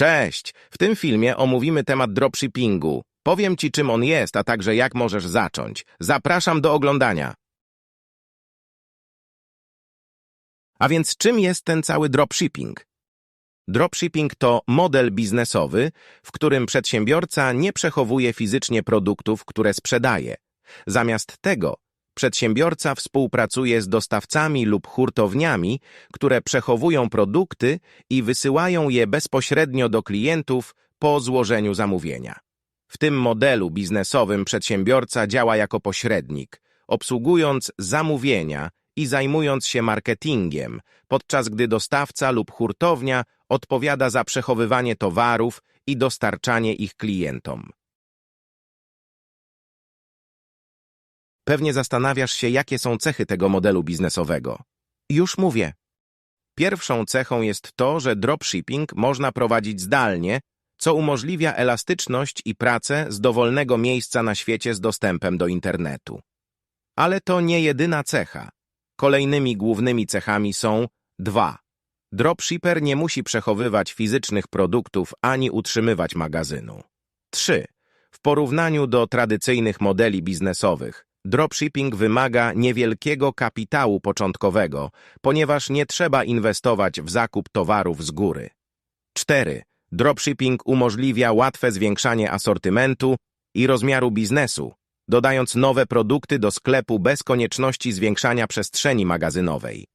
Cześć! W tym filmie omówimy temat dropshippingu. Powiem Ci, czym on jest, a także jak możesz zacząć. Zapraszam do oglądania. A więc czym jest ten cały dropshipping? Dropshipping to model biznesowy, w którym przedsiębiorca nie przechowuje fizycznie produktów, które sprzedaje. Zamiast tego przedsiębiorca współpracuje z dostawcami lub hurtowniami, które przechowują produkty i wysyłają je bezpośrednio do klientów po złożeniu zamówienia. W tym modelu biznesowym przedsiębiorca działa jako pośrednik, obsługując zamówienia i zajmując się marketingiem, podczas gdy dostawca lub hurtownia odpowiada za przechowywanie towarów i dostarczanie ich klientom. Pewnie zastanawiasz się, jakie są cechy tego modelu biznesowego. Już mówię. Pierwszą cechą jest to, że dropshipping można prowadzić zdalnie, co umożliwia elastyczność i pracę z dowolnego miejsca na świecie z dostępem do internetu. Ale to nie jedyna cecha. Kolejnymi głównymi cechami są 2. Dropshipper nie musi przechowywać fizycznych produktów ani utrzymywać magazynu. 3. W porównaniu do tradycyjnych modeli biznesowych, Dropshipping wymaga niewielkiego kapitału początkowego, ponieważ nie trzeba inwestować w zakup towarów z góry. 4. Dropshipping umożliwia łatwe zwiększanie asortymentu i rozmiaru biznesu, dodając nowe produkty do sklepu bez konieczności zwiększania przestrzeni magazynowej.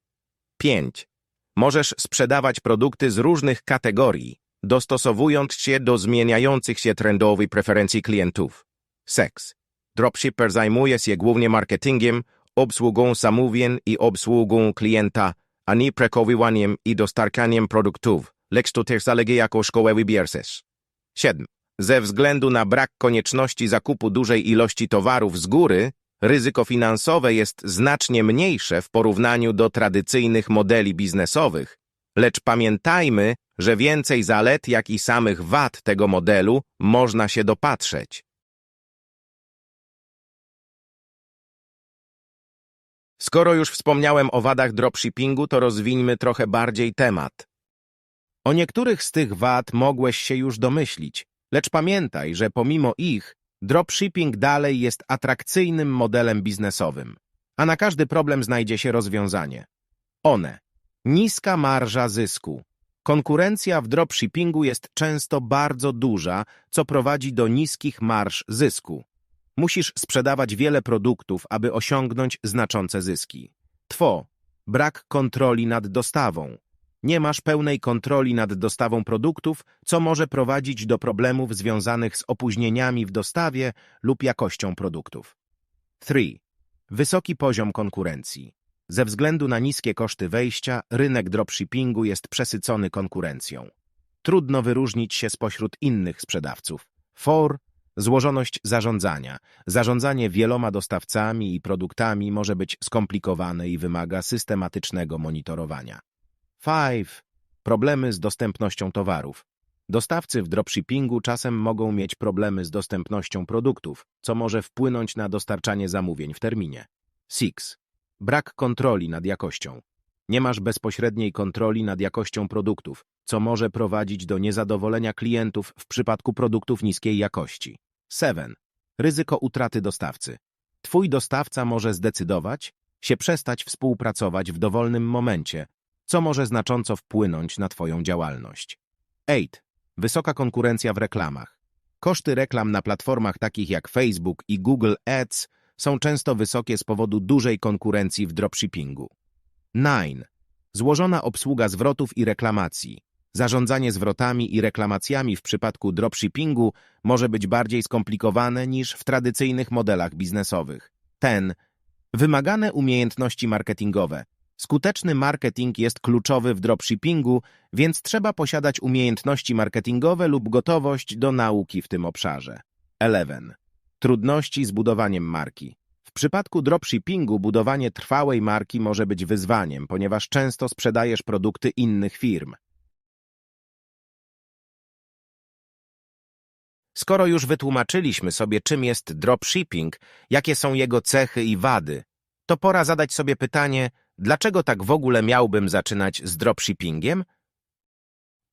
5. Możesz sprzedawać produkty z różnych kategorii, dostosowując się do zmieniających się trendowych preferencji klientów. Seks. Dropshipper zajmuje się głównie marketingiem, obsługą zamówień i obsługą klienta, a nie przechowywaniem i dostarczaniem produktów, lecz to też zalega jako szkołę wybierces. 7. Ze względu na brak konieczności zakupu dużej ilości towarów z góry, ryzyko finansowe jest znacznie mniejsze w porównaniu do tradycyjnych modeli biznesowych, lecz pamiętajmy, że więcej zalet, jak i samych wad tego modelu można się dopatrzeć. Skoro już wspomniałem o wadach dropshippingu, to rozwińmy trochę bardziej temat. O niektórych z tych wad mogłeś się już domyślić, lecz pamiętaj, że pomimo ich, dropshipping dalej jest atrakcyjnym modelem biznesowym, a na każdy problem znajdzie się rozwiązanie. One. Niska marża zysku. Konkurencja w dropshippingu jest często bardzo duża, co prowadzi do niskich marż zysku. Musisz sprzedawać wiele produktów, aby osiągnąć znaczące zyski. Two. Brak kontroli nad dostawą. Nie masz pełnej kontroli nad dostawą produktów, co może prowadzić do problemów związanych z opóźnieniami w dostawie lub jakością produktów. 3. Wysoki poziom konkurencji. Ze względu na niskie koszty wejścia, rynek dropshippingu jest przesycony konkurencją. Trudno wyróżnić się spośród innych sprzedawców. 4. Złożoność zarządzania. Zarządzanie wieloma dostawcami i produktami może być skomplikowane i wymaga systematycznego monitorowania. 5. Problemy z dostępnością towarów. Dostawcy w dropshippingu czasem mogą mieć problemy z dostępnością produktów, co może wpłynąć na dostarczanie zamówień w terminie. 6. Brak kontroli nad jakością. Nie masz bezpośredniej kontroli nad jakością produktów, co może prowadzić do niezadowolenia klientów w przypadku produktów niskiej jakości. 7. Ryzyko utraty dostawcy. Twój dostawca może zdecydować się przestać współpracować w dowolnym momencie, co może znacząco wpłynąć na Twoją działalność. 8. Wysoka konkurencja w reklamach. Koszty reklam na platformach takich jak Facebook i Google Ads są często wysokie z powodu dużej konkurencji w dropshippingu. 9. Złożona obsługa zwrotów i reklamacji. Zarządzanie zwrotami i reklamacjami w przypadku dropshippingu może być bardziej skomplikowane niż w tradycyjnych modelach biznesowych. Ten wymagane umiejętności marketingowe. Skuteczny marketing jest kluczowy w dropshippingu, więc trzeba posiadać umiejętności marketingowe lub gotowość do nauki w tym obszarze. 11. Trudności z budowaniem marki. W przypadku dropshippingu budowanie trwałej marki może być wyzwaniem, ponieważ często sprzedajesz produkty innych firm. Skoro już wytłumaczyliśmy sobie, czym jest dropshipping, jakie są jego cechy i wady, to pora zadać sobie pytanie, dlaczego tak w ogóle miałbym zaczynać z dropshippingiem?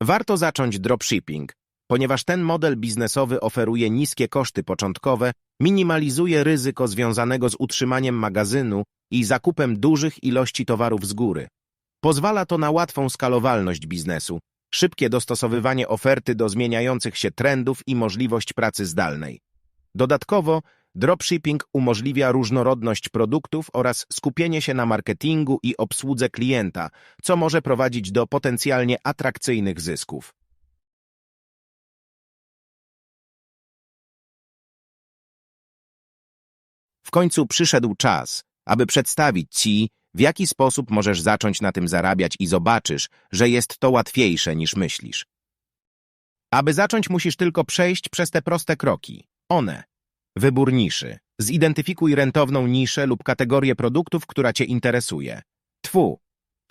Warto zacząć dropshipping, ponieważ ten model biznesowy oferuje niskie koszty początkowe, minimalizuje ryzyko związanego z utrzymaniem magazynu i zakupem dużych ilości towarów z góry. Pozwala to na łatwą skalowalność biznesu, szybkie dostosowywanie oferty do zmieniających się trendów i możliwość pracy zdalnej. Dodatkowo, dropshipping umożliwia różnorodność produktów oraz skupienie się na marketingu i obsłudze klienta, co może prowadzić do potencjalnie atrakcyjnych zysków. W końcu przyszedł czas, aby przedstawić Ci, w jaki sposób możesz zacząć na tym zarabiać i zobaczysz, że jest to łatwiejsze niż myślisz. Aby zacząć, musisz tylko przejść przez te proste kroki. One. Wybór niszy. Zidentyfikuj rentowną niszę lub kategorię produktów, która Cię interesuje. Twu.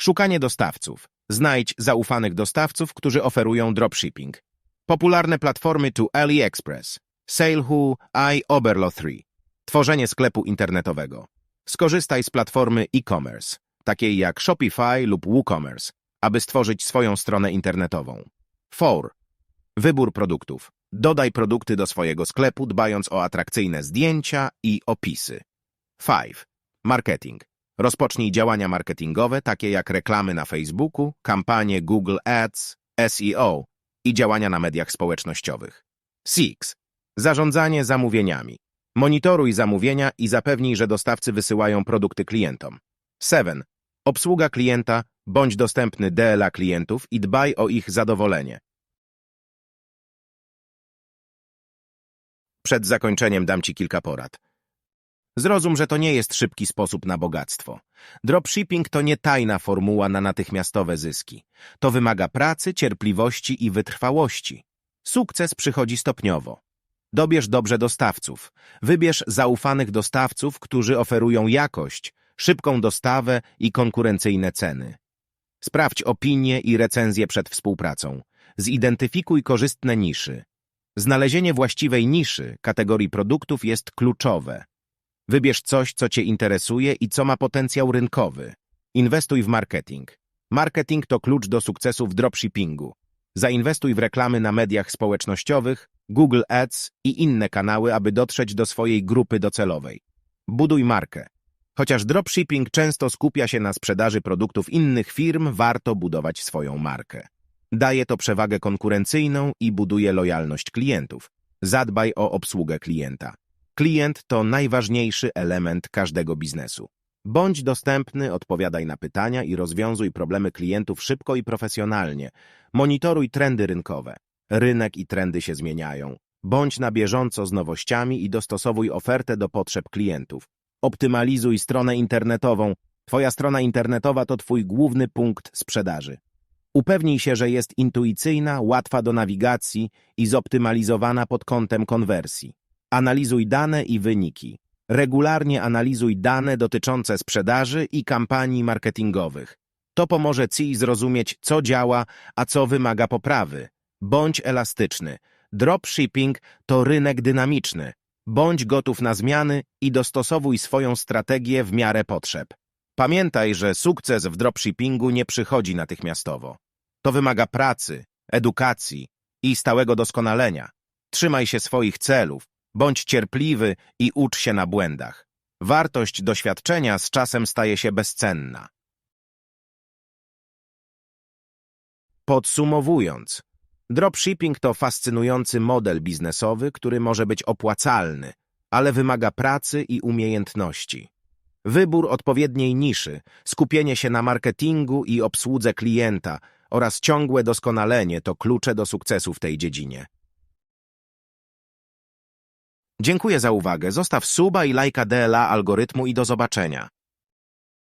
Szukanie dostawców. Znajdź zaufanych dostawców, którzy oferują dropshipping. Popularne platformy tu AliExpress, Salewho, i Oberlo3. Tworzenie sklepu internetowego. Skorzystaj z platformy e-commerce, takiej jak Shopify lub WooCommerce, aby stworzyć swoją stronę internetową. 4. Wybór produktów. Dodaj produkty do swojego sklepu, dbając o atrakcyjne zdjęcia i opisy. 5. Marketing. Rozpocznij działania marketingowe, takie jak reklamy na Facebooku, kampanie Google Ads, SEO i działania na mediach społecznościowych. 6. Zarządzanie zamówieniami. Monitoruj zamówienia i zapewnij, że dostawcy wysyłają produkty klientom. 7. Obsługa klienta, bądź dostępny DLA klientów i dbaj o ich zadowolenie. Przed zakończeniem dam Ci kilka porad. Zrozum, że to nie jest szybki sposób na bogactwo. Dropshipping to nie tajna formuła na natychmiastowe zyski. To wymaga pracy, cierpliwości i wytrwałości. Sukces przychodzi stopniowo. Dobierz dobrze dostawców. Wybierz zaufanych dostawców, którzy oferują jakość, szybką dostawę i konkurencyjne ceny. Sprawdź opinie i recenzje przed współpracą. Zidentyfikuj korzystne niszy. Znalezienie właściwej niszy, kategorii produktów jest kluczowe. Wybierz coś, co Cię interesuje i co ma potencjał rynkowy. Inwestuj w marketing. Marketing to klucz do sukcesu w dropshippingu. Zainwestuj w reklamy na mediach społecznościowych, Google Ads i inne kanały, aby dotrzeć do swojej grupy docelowej. Buduj markę. Chociaż dropshipping często skupia się na sprzedaży produktów innych firm, warto budować swoją markę. Daje to przewagę konkurencyjną i buduje lojalność klientów. Zadbaj o obsługę klienta. Klient to najważniejszy element każdego biznesu. Bądź dostępny, odpowiadaj na pytania i rozwiązuj problemy klientów szybko i profesjonalnie. Monitoruj trendy rynkowe. Rynek i trendy się zmieniają. Bądź na bieżąco z nowościami i dostosowuj ofertę do potrzeb klientów. Optymalizuj stronę internetową. Twoja strona internetowa to Twój główny punkt sprzedaży. Upewnij się, że jest intuicyjna, łatwa do nawigacji i zoptymalizowana pod kątem konwersji. Analizuj dane i wyniki. Regularnie analizuj dane dotyczące sprzedaży i kampanii marketingowych. To pomoże Ci zrozumieć, co działa, a co wymaga poprawy. Bądź elastyczny. Dropshipping to rynek dynamiczny. Bądź gotów na zmiany i dostosowuj swoją strategię w miarę potrzeb. Pamiętaj, że sukces w dropshippingu nie przychodzi natychmiastowo. To wymaga pracy, edukacji i stałego doskonalenia. Trzymaj się swoich celów, bądź cierpliwy i ucz się na błędach. Wartość doświadczenia z czasem staje się bezcenna. Podsumowując, dropshipping to fascynujący model biznesowy, który może być opłacalny, ale wymaga pracy i umiejętności. Wybór odpowiedniej niszy, skupienie się na marketingu i obsłudze klienta oraz ciągłe doskonalenie to klucze do sukcesu w tej dziedzinie. Dziękuję za uwagę. Zostaw suba i lajka DLA algorytmu i do zobaczenia.